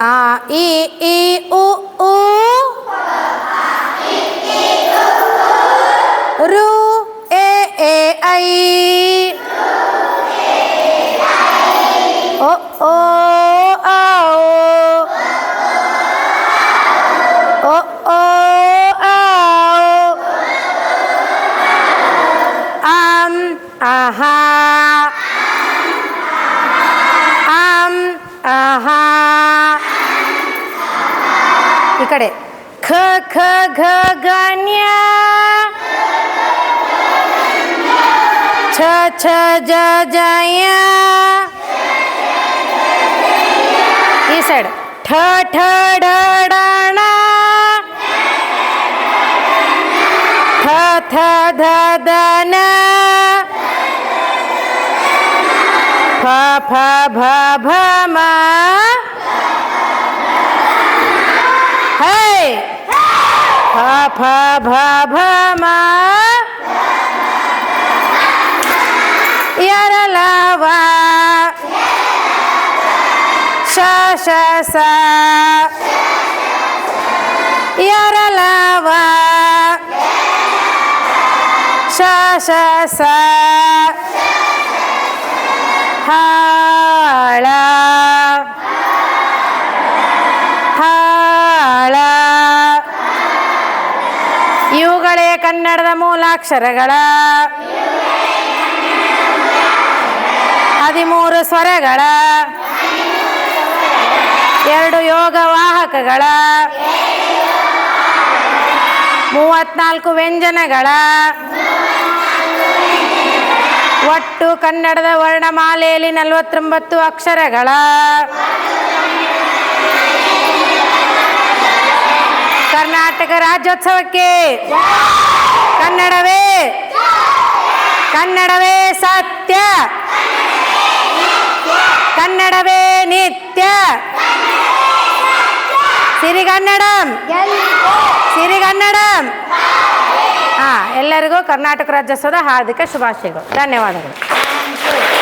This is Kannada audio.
A I I U U. Pa A I I U U Ru E E Ai O o A O. O O A O. Am A Ha Am A Ha कडे ख ख घ गण्या छ छ ज जया ही साइड. ठ ठ ढ ढाणा ठ थ ध धन फ फ भ भ मा. হ্যাঁ ভ ভ ভ মা ইয়ারালাওয়া শা শা সা ইয়ারালাওয়া শা শা সা ಇವುಗಳೇ ಕನ್ನಡದ ಮೂಲಾಕ್ಷರಗಳ. ಹದಿಮೂರು ಸ್ವರಗಳ. ಎರಡು ಯೋಗವಾಹಕಗಳ. ಮೂವತ್ನಾಲ್ಕು ವ್ಯಂಜನಗಳ. ಒಟ್ಟು ಕನ್ನಡದ ವರ್ಣಮಾಲೆಯಲ್ಲಿ ನಲವತ್ತೊಂಬತ್ತು ಅಕ್ಷರಗಳ. ಕರ್ನಾಟಕ ರಾಜ್ಯೋತ್ಸವಕ್ಕೆ. ಕನ್ನಡವೇ. ಕನ್ನಡವೇ ಸತ್ಯ. ಕನ್ನಡವೇ ನಿತ್ಯ. ಸಿರಿಗನ್ನಡಂ. ಸಿರಿಗನ್ನಡಂ. ಹಾಂ, ಎಲ್ಲರಿಗೂ ಕರ್ನಾಟಕ ರಾಜ್ಯೋತ್ಸವದ ಹಾರ್ದಿಕ ಶುಭಾಶಯಗಳು. ಧನ್ಯವಾದಗಳು.